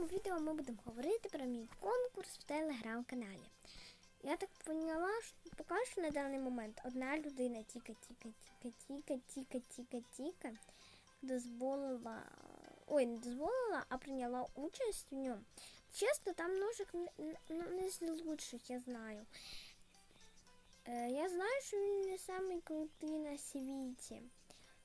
цьому відео ми будемо говорити про мій конкурс в телеграм-каналі. Я так поняла, що поки що на даний момент одна людина тільки дозволила. Ой, не дозволила, а прийняла участь в ньому. Чесно, там ножик не з лучших, я знаю. Е, я знаю, що він не самий крутий на світі.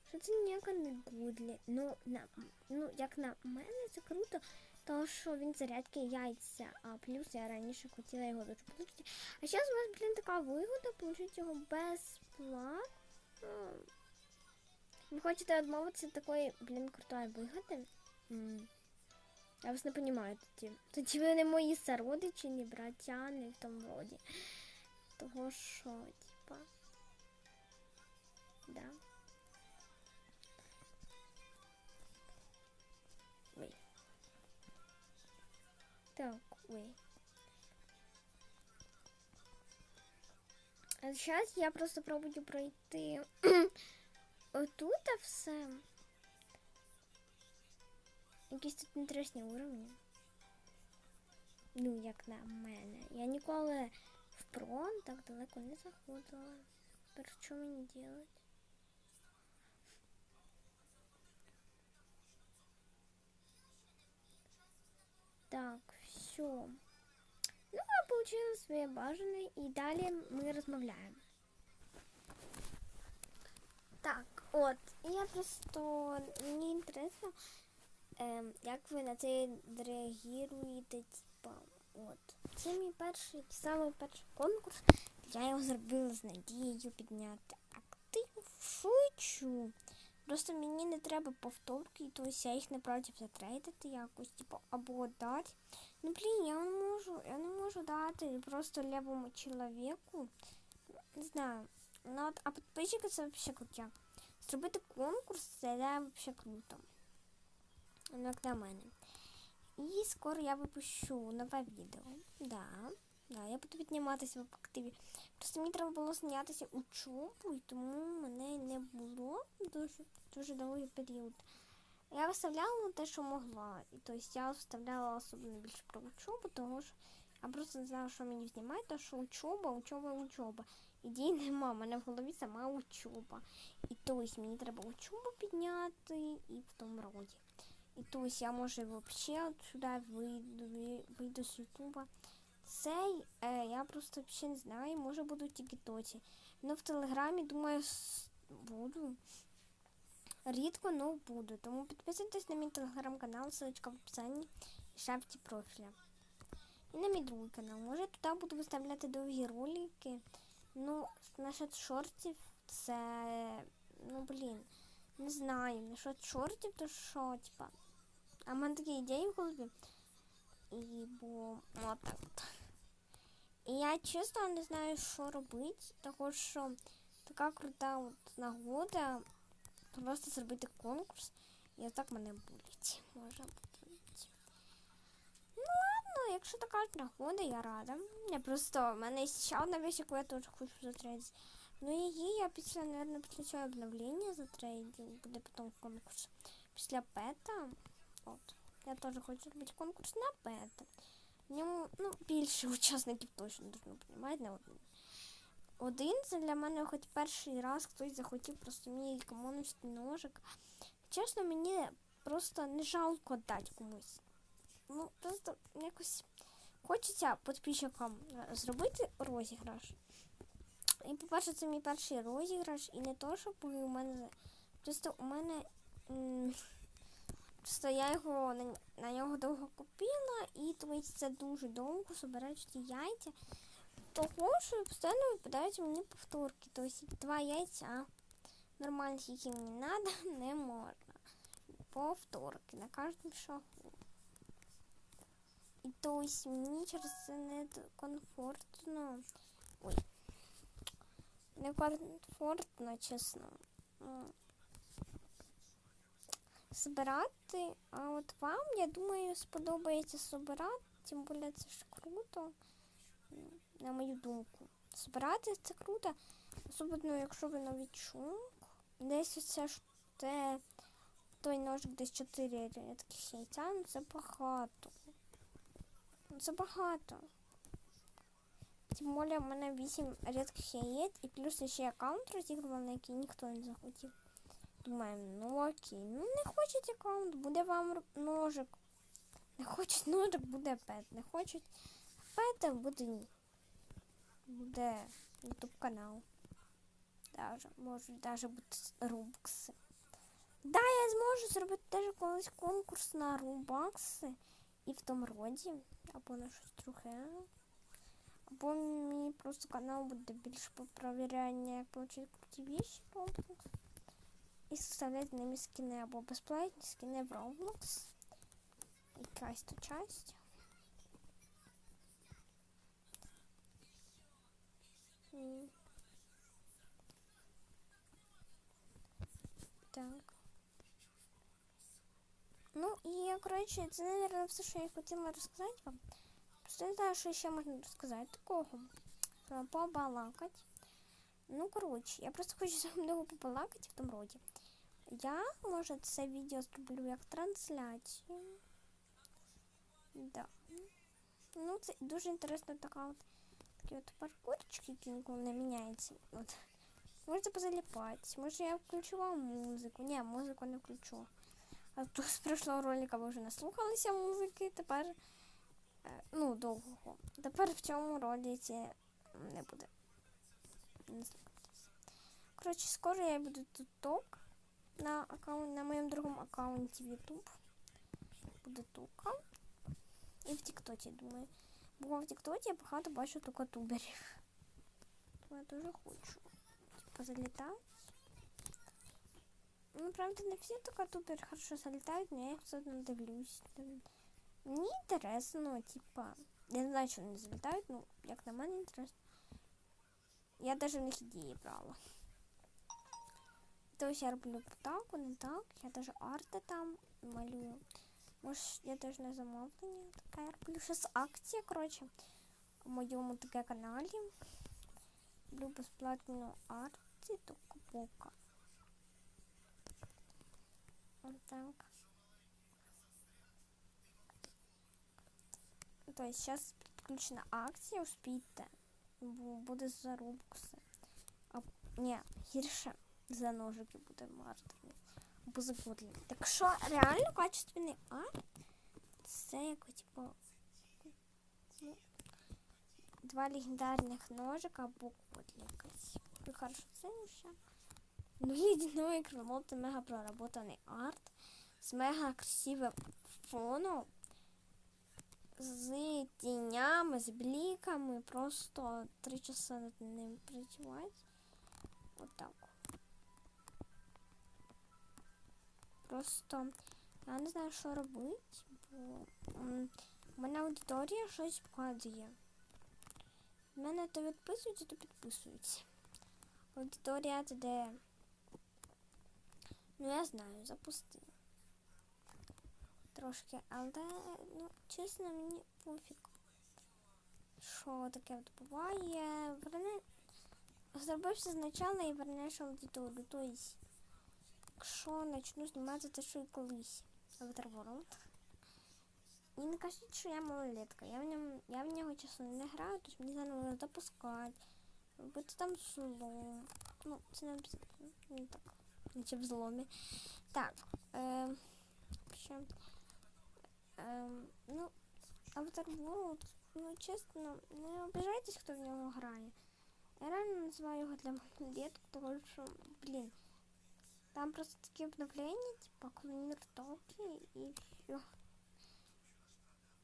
Що це ніяка не гудлі. Ну, на, ну, як на мене, це круто, тому що він зарядки яйця, а плюс я раніше хотіла його дуже отримати. А зараз у вас, блін, така вигода, отримати його безплатно. Ви хочете відмовитися такої, блін, крутої вигоди? Я вас не розумію тоді. Тоді ви не мої сородичі, ні браття, ні в тому роді. Того що, типа. Да. Так, ой. А зараз я просто пробую пройти отут все. Якісь тут інтересні уровні. Ну, як на мене. Я ніколи в прон так далеко не заходила. Тепер що мені делать? Так, все. Ну, я получила своє бажане і далі ми розмовляємо. Так, от, я просто мені інтересно, ем, як ви на це реагуєте, типа, от. Це мій перший, самий перший конкурс. Я його зробила з надією підняти актив. Шучу. Просто мені не треба повторки, тобто я їх проти затрейдити якось, типу, або дати. Ну блін, я не можу, я не можу дати просто левому чоловіку. Не знаю. Ну, от, а підписчики це взагалі крутяк. Зробити конкурс це взагалі круто. Ну, як на мене. І скоро я випущу нове відео. Да, да, я буду підніматися в активі. Просто мені треба було знятися учобу, і тому мене не було дуже дуже довгий період. Я виставляла те, що могла. І тобто я виставляла особливо більше про учобу, тому що я просто не знала, що мені знімати, тому що учоба, учоба, учоба. Ідей нема, в мене в голові сама учоба. І тобто мені треба учобу підняти і в тому роді. І тобто я може взагалі сюди вийду, вийду з ютуба. Цей е, я просто взагалі не знаю, може буду в тіктоці. Ну в телеграмі, думаю, буду. Рідко, але буду. Тому підписуйтесь на мій телеграм-канал, ссылочка в описанні і шапці профіля. І на мій другий канал. Може туди буду виставляти довгі ролики. Ну, насчет шортів це. Ну, блін, не знаю. Насчет шортів, то що, типа. А в мене такі ідеї в голові. І бо от. І я чесно не знаю, що робити, тому що така крута от нагода просто зробити конкурс. І отак мене булять. Може бути. Ну ладно, якщо така нагода, я рада. Я просто в мене є ще одна вещь, яку я теж хочу затрейдити. Ну її я після, мабуть, після цього обновлення затрейдю. Буде потім конкурс. Після пета. От. Я теж хочу зробити конкурс на пета. В ньому ну, більше учасників точно приймати на один. Один це для мене хоч перший раз хтось захотів просто мені комунусти ножик. Чесно, мені просто не жалко дати комусь. Ну, просто якось хочеться підписчикам зробити розіграш. І, по-перше, це мій перший розіграш, і не то, щоб у мене. Просто у мене. Просто я його на, на нього довго купила, і тому це дуже довго збирають ці яйця. Того, що постійно випадають мені повторки. Тобто два яйця нормально, які мені треба, не можна. Повторки на кожному шагу. І тобто мені через це не комфортно. Ой. Не комфортно, чесно збирати. А от вам, я думаю, сподобається збирати, тим більше це ж круто, на мою думку. Збирати це круто, особливо, якщо ви новичок. Десь це ж те той ножик десь 4 рідких яйця, ну це багато. Ну, Це багато. Тим більше в мене 8 рідких яєць і плюс ще аккаунт розігрував, який ніхто не захотів. Думаю, ну окей, ну не хочуть аккаунт, буде вам ножик. Не хочуть ножик, буде пет. Не хочуть пета, буде ні. Буде ютуб канал. Даже, можуть даже бути рубкси. Да, я зможу зробити теж колись конкурс на рубакси і в тому роді, або на щось друге. Або мій просто канал буде більше по провіряння, як отримати круті вещи Roblox. І составляти ними скини або безплатні скини в Roblox. Якась то часть. Так. Ну і, коротше, це, мабуть, все, що я хотіла розказати вам. Просто я не знаю, що ще можна розказати такого. Щоб Побалакати. Ну, коротше, я просто хочу з вами довго побалакати в тому роді. Я, може, це відео зроблю як трансляцію. Да. Ну, це дуже інтересна така от такі от паркурчики, які ніколи не міняються. От. Можете позаліпати. Може я включу вам музику. Ні, музику не включу. А то з прошлого ролика ви вже наслухалися музики, тепер е, ну, довго. Тепер в цьому ролиці не буде. Не. Коротше, скоро я буду тут ток на аккаунт, на моєму другому аккаунті в YouTube. Буде тука. І в Тіктоці, думаю. Бо в Тіктоці я багато бачу тукатуберів. Тому я дуже хочу. Типа залітати. Ну, правда, не всі тукатубери хорошо залітають, но я їх все одно дивлюсь. Мені інтересно, типа. Я не знаю, що вони залітають, ну, як на мене інтересно. Я даже в них ідеї брала. Тобто я роблю так, не так. Я даже арти там малюю. Може, я теж на замовлення таке я роблю. Щас акція, коротше, у моєму таке каналі. Роблю безплатну арті до купука. Отак. Тобто зараз підключена акція, успійте. Буде за рубкси. А, ні, гірше за ножики буде мартові Або за годлі. Так що реально качественний арт. Це як типу. Ну, два легендарних ножика або кодлі якась. Ви хорошо це ще. Ну, ледяное крыло, это мега проработанный арт с мега красивым фоном, з тінями, з бліками. Просто три часа над ним працювати. Отак. Просто я не знаю, що робити, бо у мене аудиторія щось падає. В мене то відписуються, то підписуються. Аудиторія це де. Ну, я знаю, запусти. Трошки, але, ну, чесно, мені пофіг. Що таке от буває. Верне... Зробився спочатку і вернеш аудиторію. Тобто, якщо почну знімати те, що і колись. Avatar World. І не кажіть, що я малолетка. Я в ньому, я в нього чесно не граю, тобто мені заново запускати. Робити там взлом. Ну, це не. Не так. Наче в зломі. Так. Е, ну, Avatar World, ну, чесно, не обіжайтесь, хто в нього грає. Я реально називаю його для малолеток, тому що, блін, там просто такі обновлення, типа клонір токи і все.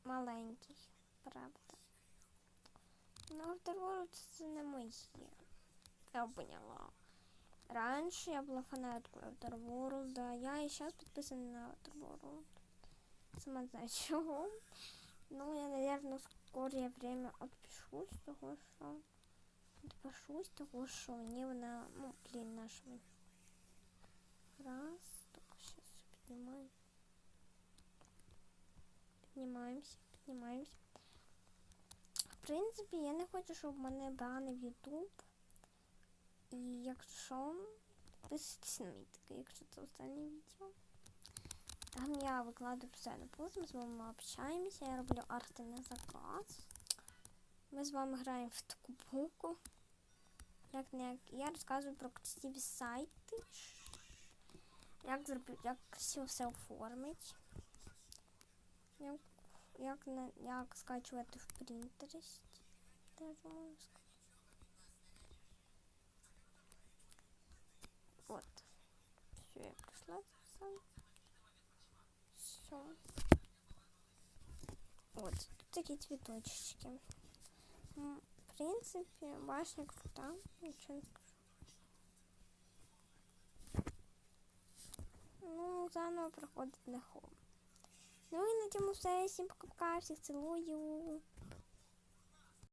Маленький, правда. Ну, Avatar World це не моє. Я поняла. Раньше я была фанаткой Outer World, да, я и сейчас подписана на Outer World. Сама знаю чего. Ну, я, наверное, в скорее время отпишусь, того что... Отпишусь, того что мне вона... Ну, блин, нашего. Раз, только сейчас все поднимаем. Піднімаємося, піднімаємося. В принципі, я не хочу, щоб мене брали в YouTube. І якщо підписуйтесь на мій такий, якщо це останнє відео. Там я викладаю постійно пост, ми з вами общаємося, я роблю арти на заказ. Ми з вами граємо в таку буку. Як не як я розказую про красиві сайти. Як зробити, як красиво все оформить. Як, як, на, як скачувати в Pinterest. Теж можу сказати. От. Все, я прийшла це все. Все. От, тут такі цвіточки. М, В принципі, башня крута, нічого не скажу. Ну, заново проходить на хом. Ну і на цьому все. Всім пока-пока, всіх цілую.